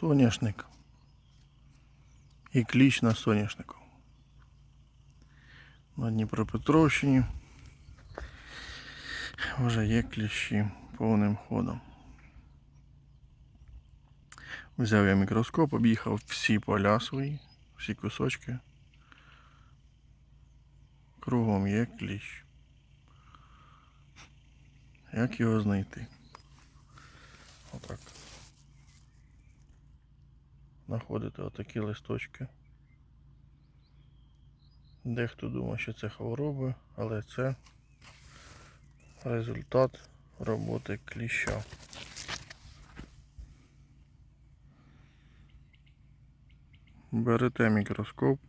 соняшник. І кліч на соняшнику. На Дніпропетровщині вже є кліщі повним ходом. Взяв я мікроскоп, об'їхав всі поля свої, всі кусочки. Кругом є кліщ. Як його знайти? Отак. Знаходите отакі листочки. Дехто думає, що це хвороби, але це результат роботи кліща. Берете мікроскоп,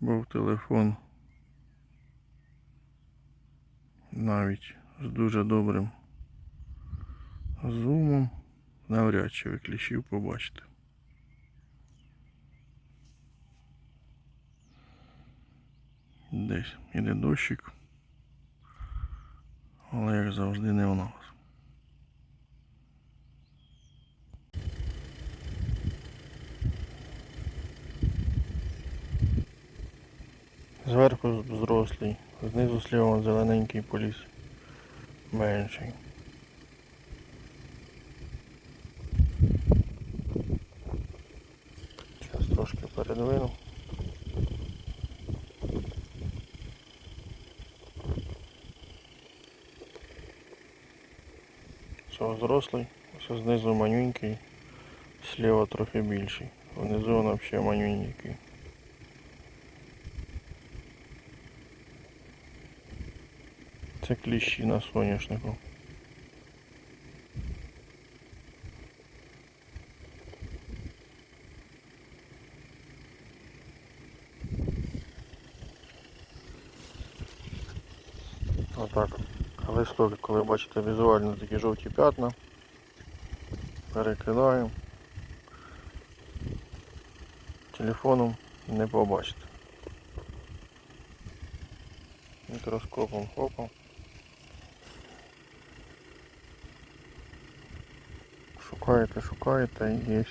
був телефон навіть з дуже добрим зумом, навряд чи ви кліщів побачите. Десь іде дощик, але як завжди не у нас. Зверху зрослий, знизу сліва зелененький поліс менший. Трошки. Все, зрослий, все знизу манюнький, сліва трохи більший. Внизу він взагалі манюнький. Це кліщі на соняшнику. Отак. Але Листок, коли бачите візуально такі жовті п'ятна, перекидаємо. Телефоном не побачите. Мікроскопом хопом. Шукаєте, шукаєте і є.